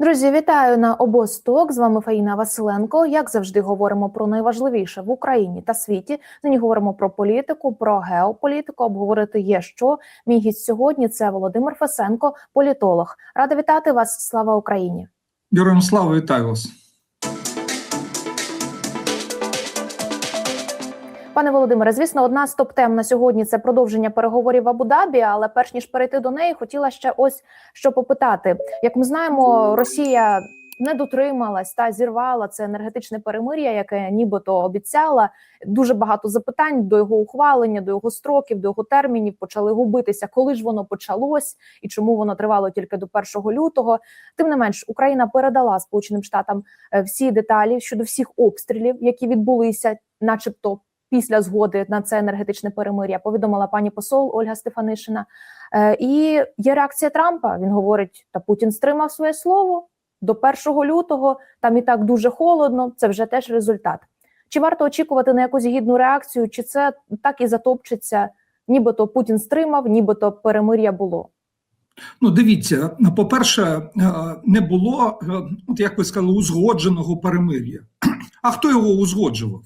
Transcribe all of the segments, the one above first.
Друзі, вітаю на обосток. З вами Фаїна Василенко. Як завжди, говоримо про найважливіше в Україні та світі. Нині говоримо про політику, про геополітику. Обговорити є що. Мій гість сьогодні це Володимир Фесенко, політолог. Рада вітати вас. Слава Україні! Героям слава вітаю вас. Пане Володимире, звісно, одна з топ-тем на сьогодні це продовження переговорів в Абу-Дабі, Але перш ніж перейти до неї, хотіла ще ось що попитати. Як ми знаємо, Росія не дотрималась та зірвала це енергетичне перемир'я, яке нібито обіцяла. Дуже багато запитань до його ухвалення, до його строків, до його термінів почали губитися, коли ж воно почалось і чому воно тривало тільки до 1 лютого. Тим не менш, Україна передала Сполученим Штатам е, всі деталі щодо всіх обстрілів, які відбулися, начебто після згоди на це енергетичне перемир'я. Повідомила пані посол Ольга Стефанишина. Е, і є реакція Трампа. Він говорить: та Путін стримав своє слово до 1 лютого. Там і так дуже холодно. Це вже теж результат. Чи варто очікувати на якусь гідну реакцію? Чи це так і затопчеться? Нібито Путін стримав, нібито перемир'я було. Ну, дивіться, по-перше, не було, от як ви сказали, узгодженого перемир'я. А хто його узгоджував?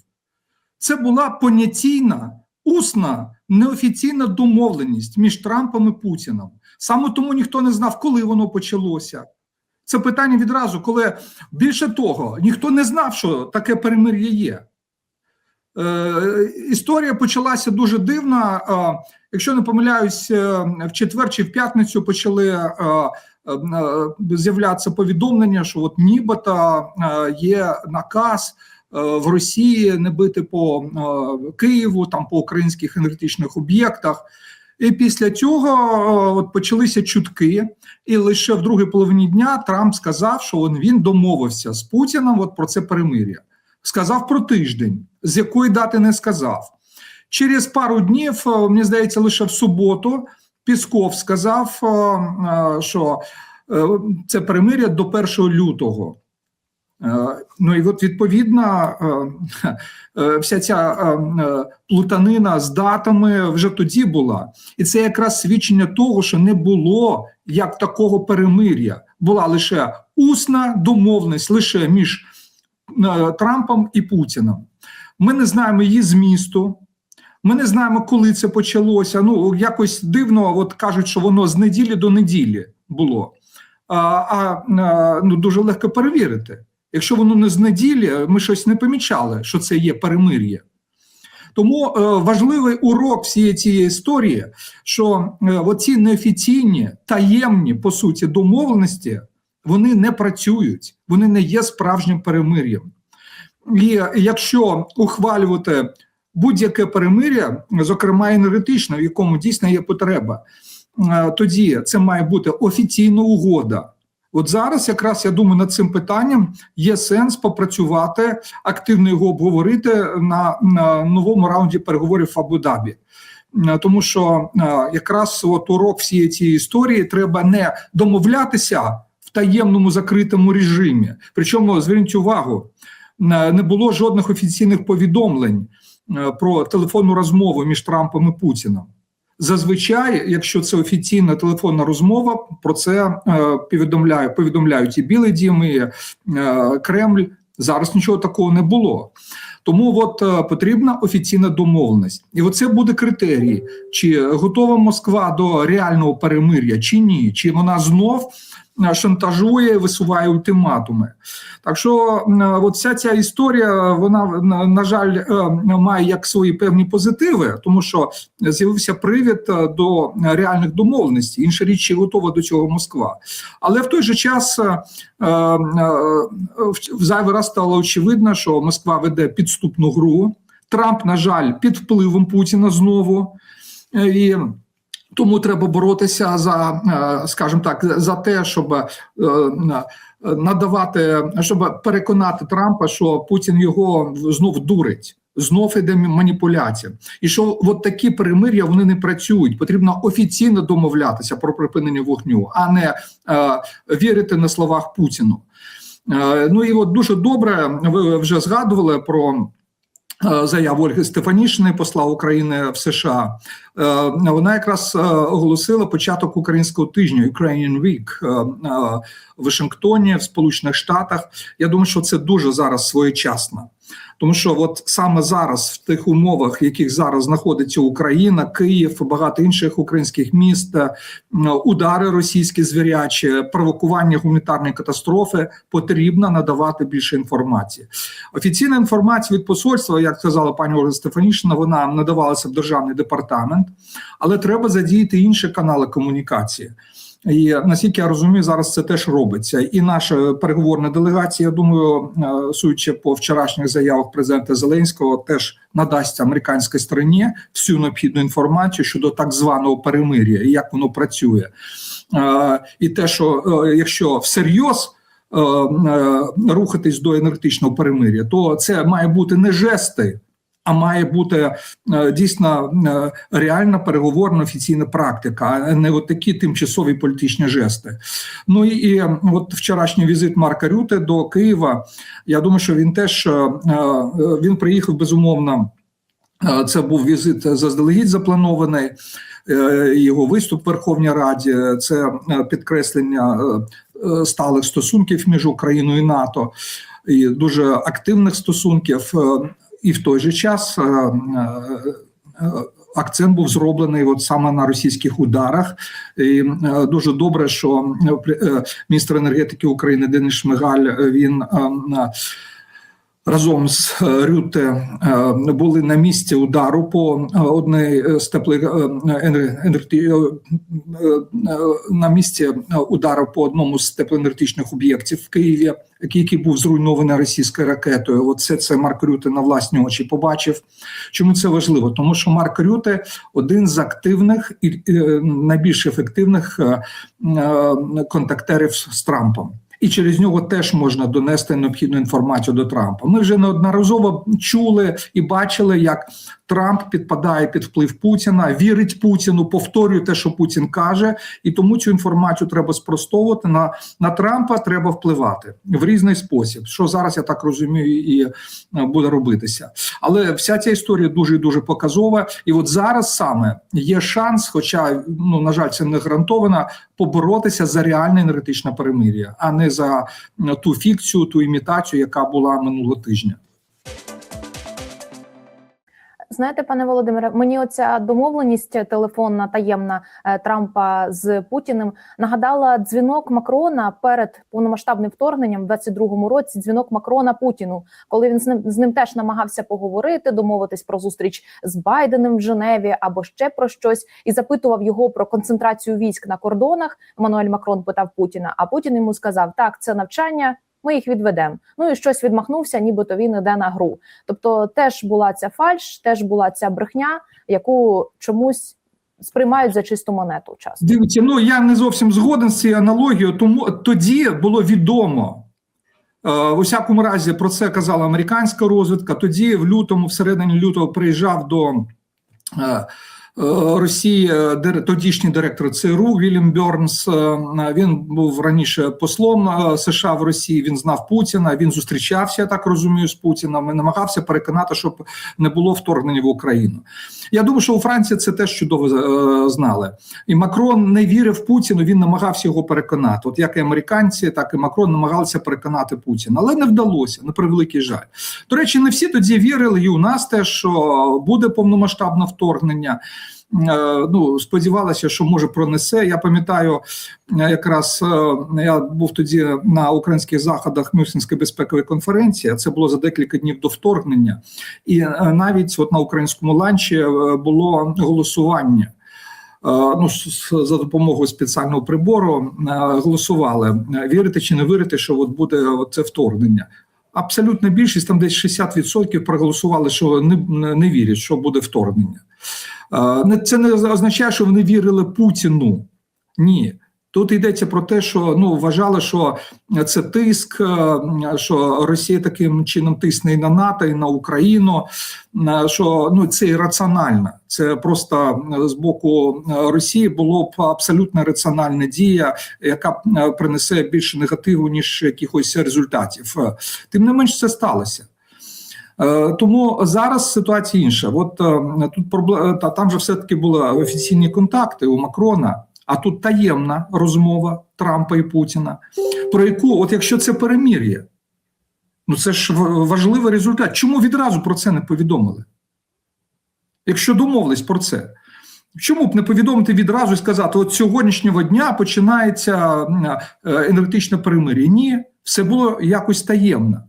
Це була понятійна, усна, неофіційна домовленість між Трампом і Путіном. Саме тому ніхто не знав, коли воно почалося. Це питання відразу, коли більше того, ніхто не знав, що таке перемир'я є. Е, Історія почалася дуже дивно. Е, якщо не помиляюсь, е, в четвер чи в п'ятницю почали е, е, з'являтися повідомлення, що от нібито е, є наказ. В Росії не бити по е, Києву, там по українських енергетичних об'єктах. І після цього е, от почалися чутки, і лише в другій половині дня Трамп сказав, що він, він домовився з Путіним от про це перемир'я. Сказав про тиждень, з якої дати не сказав. Через пару днів, е, мені здається, лише в суботу Пісков сказав, що це перемир'я до 1 лютого. Ну і от відповідно вся ця плутанина з датами вже тоді була, і це якраз свідчення того, що не було як такого перемир'я. Була лише усна домовленість лише між Трампом і Путіним. Ми не знаємо її змісту. Ми не знаємо, коли це почалося. Ну якось дивно, от кажуть, що воно з неділі до неділі було. А, а ну дуже легко перевірити. Якщо воно не з неділі, ми щось не помічали, що це є перемир'я. Тому е, важливий урок всієї цієї історії, що е, оці неофіційні, таємні, по суті, домовленості, вони не працюють, вони не є справжнім перемир'ям. І якщо ухвалювати будь-яке перемир'я, зокрема енергетичне, в якому дійсно є потреба, е, тоді це має бути офіційна угода. От зараз, якраз я думаю, над цим питанням є сенс попрацювати, активно його обговорити на, на новому раунді переговорів в Абу-Дабі. Тому що якраз от урок всієї цієї історії треба не домовлятися в таємному закритому режимі. Причому зверніть увагу, не було жодних офіційних повідомлень про телефонну розмову між Трампом і Путіним. Зазвичай, якщо це офіційна телефонна розмова, про це е, повідомляють, повідомляють і Білий Дім, і е, Кремль. Зараз нічого такого не було. Тому от е, потрібна офіційна домовленість, і оце буде критерій, чи готова Москва до реального перемир'я, чи ні, чи вона знов шантажує, висуває ультиматуми. Так що от вся ця історія, вона на жаль е, має як свої певні позитиви, тому що з'явився привід е, до реальних домовленостей. Інша річ, чи готова до цього Москва. Але в той же час е, в зайвий раз стало очевидно, що Москва веде підступну гру. Трамп, на жаль, під впливом Путіна знову. І тому треба боротися за, скажімо так, за те, щоб надавати, щоб переконати Трампа, що Путін його знов дурить. Знов іде маніпуляція, і що от такі перемир'я вони не працюють. Потрібно офіційно домовлятися про припинення вогню, а не е, вірити на словах Путіну. Е, ну і от дуже добре, ви вже згадували про е, заяву Ольги Стефанішини, посла України в США. Е, Вона якраз е, оголосила початок українського тижня Ukrainian Week е, е, в Вашингтоні, в Сполучених Штатах. Я думаю, що це дуже зараз своєчасно. Тому що от саме зараз, в тих умовах, в яких зараз знаходиться Україна, Київ, багато інших українських міст, е, удари російські звірячі, провокування гуманітарної катастрофи, потрібно надавати більше інформації. Офіційна інформація від посольства, як сказала пані Ольга Стефанішина, вона надавалася в державний департамент, але треба задіяти інші канали комунікації. І наскільки я розумію, зараз це теж робиться. І наша переговорна делегація, я думаю, е, судячи по вчорашніх заявах президента Зеленського, теж надасть американській стороні всю необхідну інформацію щодо так званого перемир'я і як воно працює. Е, І те, що е, якщо всерйоз рухатись до енергетичного перемир'я, то це має бути не жести. А має бути е, дійсно е, реальна переговорна офіційна практика, а не от такі тимчасові політичні жести. Ну і, і от вчорашній візит Марка Рюте до Києва. Я думаю, що він теж е, він приїхав безумовно. Це був візит заздалегідь запланований. Його виступ в Верховній Раді це підкреслення сталих стосунків між Україною і НАТО, і дуже активних стосунків. І в той же час е, е, акцент був зроблений от саме на російських ударах. І е, дуже добре, що міністр енергетики України Денис Шмигаль він. Разом з е, Рюте е, були на місці удару по е, одній з теплих на місці удару по одному з теплоенергетичних об'єктів в Києві, який, був зруйнований російською ракетою. Оце це Марк Рюте на власні очі побачив. Чому це важливо? Тому що Марк Рюте один з активних і найбільш ефективних контактерів з Трампом. І через нього теж можна донести необхідну інформацію до Трампа. Ми вже неодноразово чули і бачили, як Трамп підпадає під вплив Путіна, вірить Путіну, повторює те, що Путін каже, і тому цю інформацію треба спростовувати. На, на Трампа треба впливати в різний спосіб. Що зараз я так розумію, і е, буде робитися. Але вся ця історія дуже і дуже показова. І от зараз саме є шанс, хоча ну на жаль, це не гарантовано, поборотися за реальне енергетичне перемир'я, а не за ту фікцію, ту імітацію, яка була минулого тижня. Знаєте, пане Володимире, мені оця домовленість телефонна таємна е, Трампа з Путіним нагадала дзвінок Макрона перед повномасштабним вторгненням в 22-му році. Дзвінок Макрона Путіну, коли він з ним з ним теж намагався поговорити, домовитись про зустріч з Байденом в Женеві або ще про щось, і запитував його про концентрацію військ на кордонах. Еммануель Макрон питав Путіна. А Путін йому сказав: Так, це навчання. Ми їх відведемо. Ну і щось відмахнувся, нібито він іде на гру. Тобто, теж була ця фальш, теж була ця брехня, яку чомусь сприймають за чисту монету. Часто Дивіться, ну я не зовсім згоден з цією аналогією, тому тоді було відомо. е, В усякому разі про це казала американська розвідка. Тоді, в лютому, всередині лютого, приїжджав до е, Росії тодішній директор ЦРУ Вільям Бьорнс. Е, Він був раніше послом е, США в Росії. Він знав Путіна. Він зустрічався, я так розумію, з Путіним і намагався переконати, щоб не було вторгнення в Україну. Я думаю, що у Франції це теж чудово е, знали. І Макрон не вірив Путіну, він намагався його переконати. От як і американці, так і Макрон намагалися переконати Путіна, але не вдалося на превеликий жаль. До речі, не всі тоді вірили, і у нас теж що буде повномасштабне вторгнення. Е, Ну, сподівалася, що може пронесе. Я пам'ятаю, е, якраз е, я був тоді на українських заходах Мюнхенської безпекової конференції. Це було за декілька днів до вторгнення, і навіть от на українському ланчі було голосування. Ну, за допомогою спеціального прибору голосували вірити чи не вірити, що от буде це вторгнення. Абсолютна більшість, там десь 60% проголосували, що не, не вірять, що буде вторгнення. Це не означає, що вони вірили Путіну. Ні. Тут йдеться про те, що ну вважали, що це тиск, що Росія таким чином тисне і на НАТО, і на Україну. Що ну це ірраціонально. Це просто з боку Росії було б абсолютно раціональна дія, яка принесе більше негативу ніж якихось результатів. Тим не менш, це сталося. Е, Тому зараз ситуація інша. От е, тут проблема та там же все таки були офіційні контакти у Макрона, а тут таємна розмова Трампа і Путіна. Про яку, от якщо це перемір'я, ну це ж важливий результат. Чому відразу про це не повідомили? Якщо домовились про це. Чому б не повідомити відразу і сказати, от сьогоднішнього дня починається е, енергетичне перемир'я? Ні, все було якось таємно.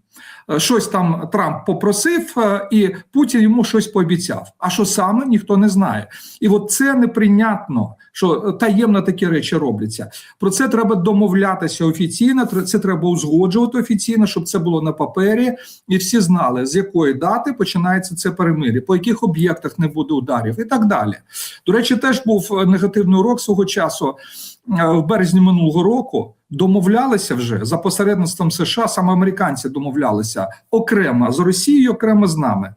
Е, Щось там Трамп попросив, е, і Путін йому щось пообіцяв. А що саме ніхто не знає. І от це неприйнятно, що таємно такі речі робляться. Про це треба домовлятися офіційно. Це треба узгоджувати офіційно, щоб це було на папері, і всі знали, з якої дати починається це перемир'я, по яких об'єктах не буде ударів, і так далі. До речі, теж був е, негативний урок свого часу. Е, В березні минулого року домовлялися вже за посередництвом США, саме американці домовлялися окремо з Росією, окремо з нами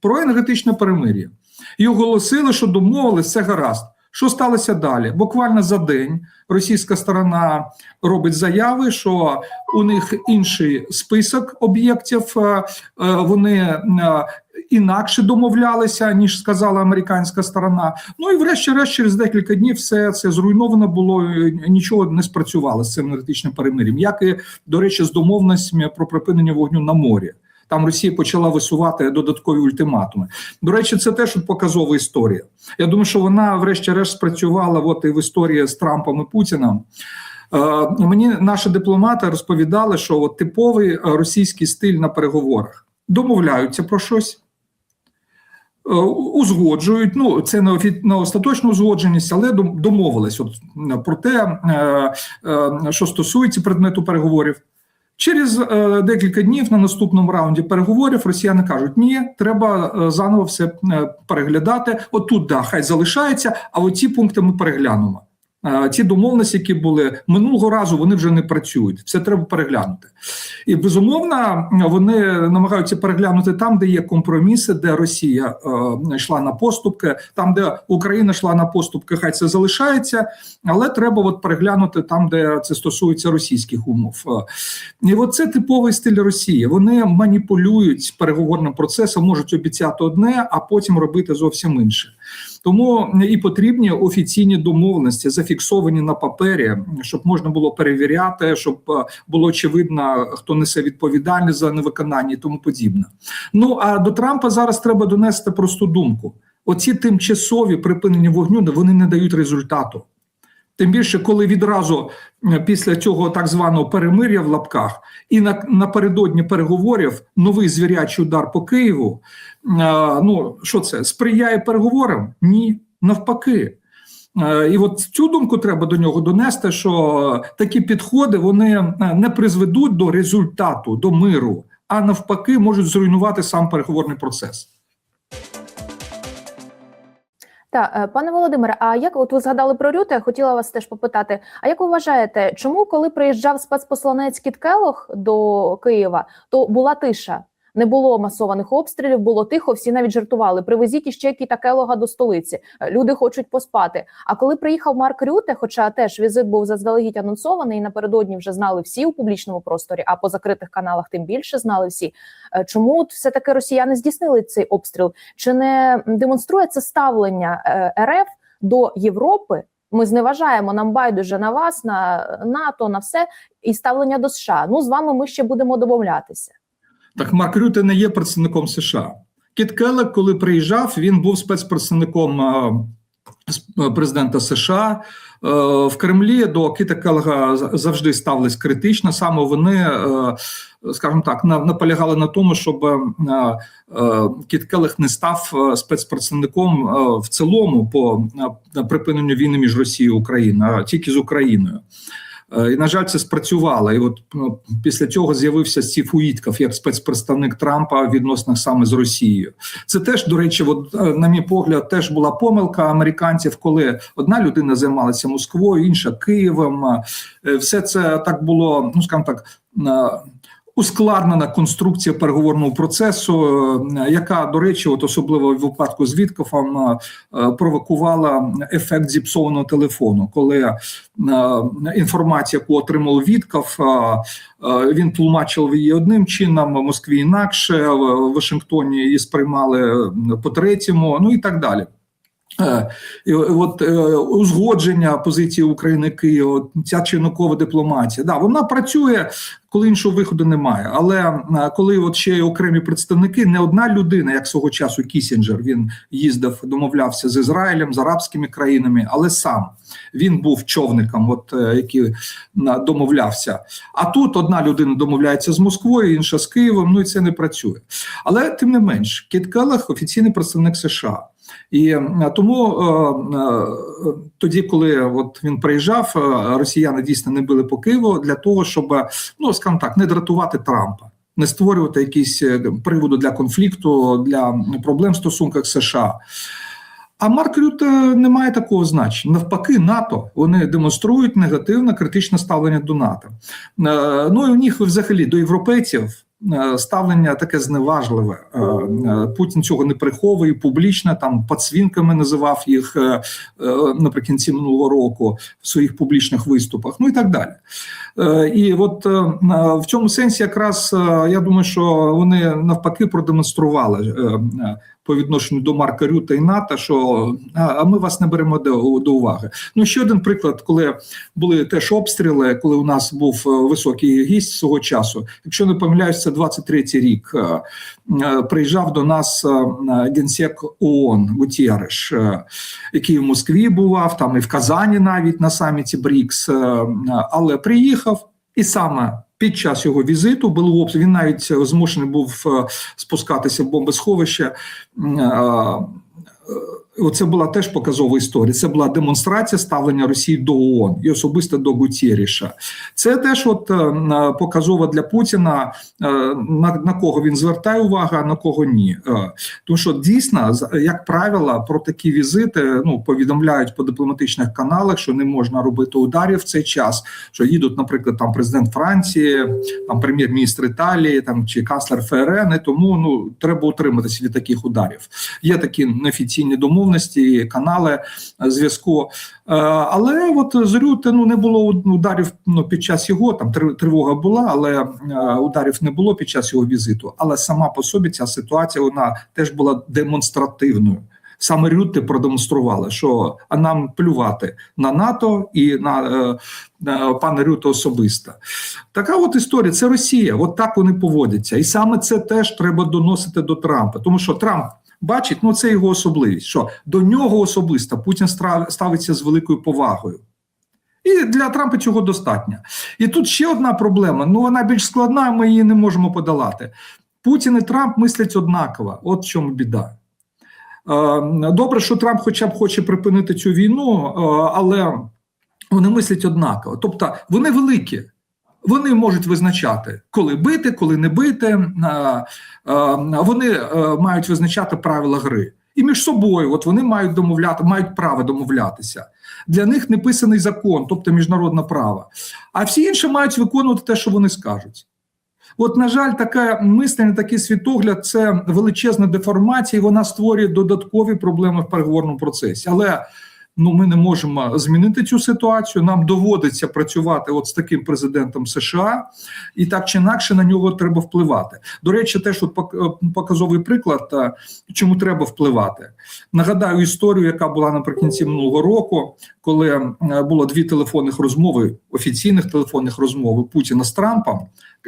про енергетичне перемир'я. І оголосили, що домовились, це гаразд. Що сталося далі? Буквально за день російська сторона робить заяви, що у них інший список об'єктів, е, е, вони е, інакше домовлялися, ніж сказала американська сторона. Ну і врешті-решт, через декілька днів все це зруйновано було, нічого не спрацювало з цим енергетичним перемир'ям. Як і, до речі, з домовленостями про припинення вогню на морі. Там Росія почала висувати додаткові ультиматуми. До речі, це теж показова історія. Я думаю, що вона, врешті-решт, спрацювала от і в історії з Трампом і Путіним. Е, мені наші дипломати розповідали, що от типовий е, російський стиль на переговорах домовляються про щось. е, Узгоджують, ну це не офі... не остаточна узгодженість, але дом- домовились от е, про те, що стосується предмету переговорів. Через е, декілька днів на наступному раунді переговорів росіяни кажуть: ні, треба е, заново все е, переглядати. Отут да, хай залишається, а оці пункти ми переглянемо. Ті домовленості, які були минулого разу, вони вже не працюють. Все треба переглянути. І безумовно, вони намагаються переглянути там, де є компроміси, де Росія е, йшла на поступки, там, де Україна йшла на поступки, хай це залишається, але треба от переглянути там, де це стосується російських умов. Е, І от це типовий стиль Росії. Вони маніпулюють переговорним процесом, можуть обіцяти одне, а потім робити зовсім інше. Тому і потрібні офіційні домовленості, зафіксовані на папері, щоб можна було перевіряти, щоб е, було очевидно, хто несе відповідальність за невиконання і тому подібне. Ну а до Трампа зараз треба донести просту думку: оці тимчасові припинення вогню вони не дають результату. Тим більше, коли відразу е, після цього так званого перемир'я в лапках і на, напередодні переговорів новий звірячий удар по Києву. е, Ну що це сприяє переговорам? Ні, навпаки. Е, І от цю думку треба до нього донести, що такі підходи вони не призведуть до результату, до миру, а навпаки, можуть зруйнувати сам переговорний процес. Так, е, пане Володимире, а як от ви згадали про Рюте, хотіла вас теж попитати. А як ви вважаєте, чому коли приїжджав спецпосланець Кіт Келох до Києва, то була тиша? Не було масованих обстрілів, було тихо. Всі навіть жартували. Привезіть іще Кіта Келога до столиці. Е, Люди хочуть поспати. А коли приїхав Марк Рюте, хоча теж візит був заздалегідь анонсований, і напередодні вже знали всі у публічному просторі, а по закритих каналах тим більше знали всі. Е, Чому все таки росіяни здійснили цей обстріл? Чи не демонструє це ставлення е, РФ до Європи? Ми зневажаємо нам байдуже на вас, на НАТО, на все і ставлення до США. Ну з вами ми ще будемо домовлятися. Так Марк Рюте не є представником США. Кіт Келлек, коли приїжджав, він був спецпредставником е, е, президента США. Е, В Кремлі до Кіта Келлега завжди ставились критично. Саме вони, скажімо так, на- наполягали на тому, щоб Кіт Келлег не став спецпредставником в цілому по припиненню війни між Росією і Україною, а тільки з Україною. Е, І, на жаль, це спрацювало. І от ну, після цього з'явився Стів Уїтков як спецпредставник Трампа в відносинах саме з Росією. Це теж, до речі, от, е, на мій погляд, теж була помилка американців, коли одна людина займалася Москвою, інша Києвом. Е, Все це так було, ну скажімо так. Ускладнена конструкція переговорного процесу, е, яка, до речі, от особливо в випадку з Віткофом е, е, провокувала ефект зіпсованого телефону, коли інформація, яку отримав Вітков, він тлумачив її одним чином, в Москві інакше, в Вашингтоні її сприймали по третьому, ну і так далі. Е, От е, узгодження позиції України Києва, ця чинникова дипломатія, да, вона працює, коли іншого виходу немає. Але е, коли от ще й окремі представники, не одна людина, як свого часу Кісінджер, він їздив, домовлявся з Ізраїлем, з арабськими країнами, але сам він був човником, от який домовлявся. А тут одна людина домовляється з Москвою, інша з Києвом. Ну і це не працює. Але тим не менш, Кіт Келлах – офіційний представник США. І е, тому е, е, тоді, коли от він приїжджав, росіяни дійсно не били по Києву для того, щоб ну скажімо так, не дратувати Трампа, не створювати якісь приводу для конфлікту, для проблем в стосунках США. А Марк Рюте не має такого значення. Навпаки, НАТО вони демонструють негативне критичне ставлення до НАТО. Ну і у них взагалі до європейців ставлення таке зневажливе. Е, е, Путін цього не приховує публічно, там пацвінками називав їх е, е, наприкінці минулого року в своїх публічних виступах, ну і так далі. Е, І от е, в цьому сенсі, якраз е, я думаю, що вони навпаки продемонстрували е, е, по відношенню до Марка Рюта і НАТО, що а, ми вас не беремо до, до уваги. Ну ще один приклад, коли були теж обстріли, коли у нас був е, високий гість свого часу. Якщо не помиляюсь, це 23-й рік. е, е, Приїжджав до нас е, генсек ООН Гутєреш, е, який в Москві бував, там і в Казані навіть на саміті БРІКС, е, але приїхав і саме. Під час його візиту було обстріл. Він навіть е, змушений був е, спускатися в бомбосховище. Е, е, Оце була теж показова історія. Це була демонстрація ставлення Росії до ООН і особисто до Гутєріша. Це теж от е, на- показово для Путіна, е, на, на кого він звертає увагу, а на кого ні. Е, Тому що дійсно, як правило, про такі візити ну повідомляють по дипломатичних каналах, що не можна робити ударів в цей час. Що їдуть, наприклад, там президент Франції, там прем'єр-міністр Італії, там чи канцлер ФРН. І тому ну треба утриматися від таких ударів. Є такі неофіційні домовленості, канали е, зв'язку. Е, Але от з Рюте ну не було ударів ну, під час його там тривога була, але е, ударів не було під час його візиту. Але сама по собі ця ситуація вона теж була демонстративною. Саме Рютте продемонструвала, що а нам плювати на НАТО і на е, е, пана Рюте особисто. Така от історія. Це Росія. От так вони поводяться, і саме це теж треба доносити до Трампа, тому що Трамп. Бачить, ну це його особливість, що до нього особисто Путін ставиться з великою повагою. І для Трампа цього достатньо. І тут ще одна проблема. Ну вона більш складна, ми її не можемо подолати. Путін і Трамп мислять однаково. От в чому біда. Е, Добре, що Трамп хоча б хоче припинити цю війну, е, але вони мислять однаково. Тобто вони великі. Вони можуть визначати, коли бити, коли не бити. Вони е, мають визначати правила гри. І між собою, от вони мають домовляти, мають право домовлятися. Для них не писаний закон, тобто міжнародне право. А всі інші мають виконувати те, що вони скажуть. От, на жаль, таке мислення, такий світогляд це величезна деформація, і вона створює додаткові проблеми в переговорному процесі. Але ну ми не можемо змінити цю ситуацію. Нам доводиться працювати от з таким президентом США, і так чи інакше на нього треба впливати. До речі, теж от пок- показовий приклад, е, чому треба впливати. Нагадаю історію, яка була наприкінці минулого року, коли е, було дві телефонних розмови, офіційних телефонних розмови Путіна з Трампом.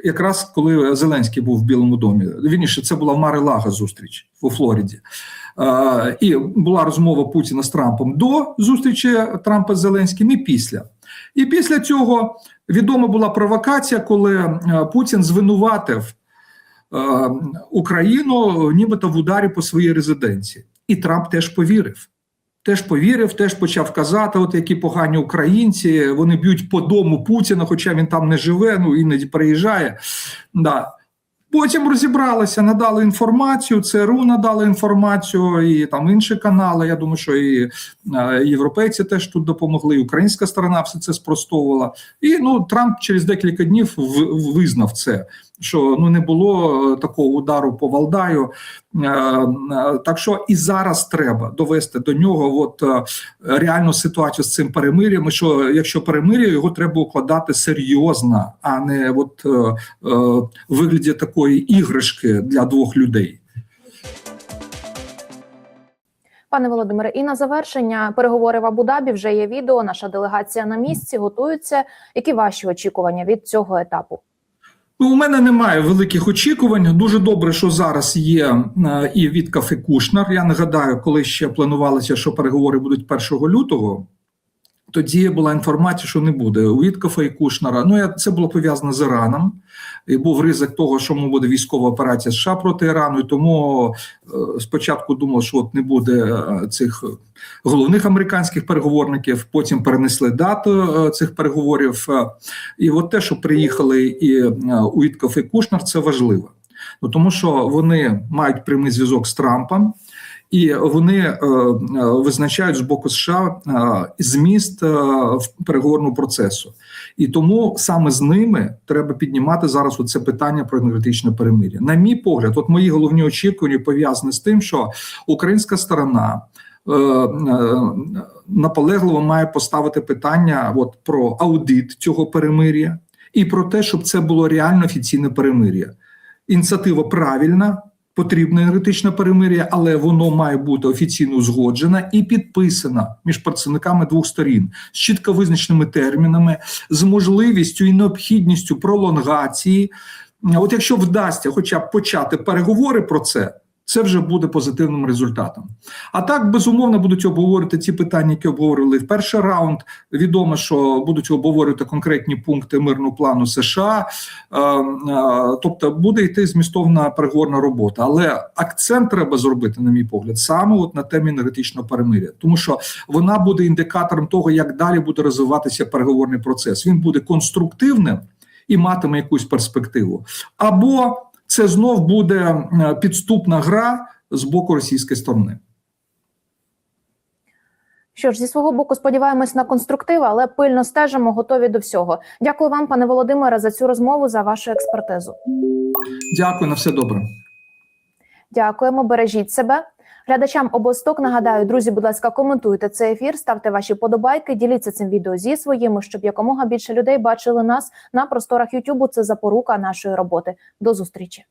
Якраз коли Зеленський був в Білому домі, вірніше, це була в Мари-Лага зустріч у Флориді. І була розмова Путіна з Трампом до зустрічі Трампа з Зеленським і після. І після цього відома була провокація, коли е, Путін звинуватив е, Україну нібито в ударі по своїй резиденції. І Трамп теж повірив. Теж повірив, теж почав казати, от які погані українці, вони б'ють по дому Путіна, хоча він там не живе, ну іноді приїжджає. Да. Потім розібралися, надали інформацію. ЦРУ надали інформацію, і там інші канали. Я думаю, що і е, європейці теж тут допомогли. і Українська сторона все це спростовувала. І ну Трамп через декілька днів визнав це. Що ну не було е, такого удару по Валдаю, Е, е, так що і зараз треба довести до нього от реальну ситуацію з цим перемир'ям. і Що якщо перемир'я, його треба укладати серйозно, а не от в вигляді такої іграшки для двох людей. Пане Володимире, і на завершення переговори в Абу-Дабі вже є відео. Наша делегація на місці готується. Які ваші очікування від цього етапу? Ну, у мене немає великих очікувань. Дуже добре, що зараз є е, і від кафе Кушнар. Я нагадаю, коли ще планувалося, що переговори будуть 1 лютого. Тоді була інформація, що не буде у Віткафа і Кушнера. Ну я це було пов'язано з Іраном, і був ризик того, що му буде військова операція США проти Ірану. І тому е, спочатку думав, що от не буде е, цих головних американських переговорників. Потім перенесли дату е, цих переговорів. І от те, що приїхали і Уітков і Кушнер, це важливо. Ну тому що вони мають прямий зв'язок з Трампом. І вони е, е, визначають з боку США е, зміст переговорного процесу, і тому саме з ними треба піднімати зараз оце питання про енергетичне перемир'я. На мій погляд, от мої головні очікування пов'язані з тим, що українська сторона наполегливо має поставити питання от про аудит цього перемир'я і про те, щоб це було реально офіційне перемир'я. Ініціатива правильна. Потрібне енергетичне перемир'я, але воно має бути офіційно узгоджена і підписана між працівниками двох сторін з чітко визначеними термінами, з можливістю і необхідністю пролонгації. От якщо вдасться, хоча б почати переговори про це, це вже буде позитивним результатом. А так безумовно будуть обговорити ті питання, які обговорили в перший раунд. Відомо, що будуть обговорювати конкретні пункти мирного плану США. Е, е, Тобто буде йти змістовна переговорна робота, але акцент треба зробити, на мій погляд, саме от на темі енергетичного перемиря, тому що вона буде індикатором того, як далі буде розвиватися переговорний процес. Він буде конструктивним і матиме якусь перспективу, або це знов буде е, підступна гра з боку російської сторони. Що ж, зі свого боку, сподіваємось на конструктив, але пильно стежимо, готові до всього. Дякую вам, пане Володимире, за цю розмову, за вашу експертизу. Дякую на все добре. Дякуємо, бережіть себе. Глядачам обосток нагадаю, друзі, будь ласка, коментуйте цей ефір, ставте ваші подобайки, діліться цим відео зі своїми, щоб якомога більше людей бачили нас на просторах Ютубу. Це запорука нашої роботи. До зустрічі.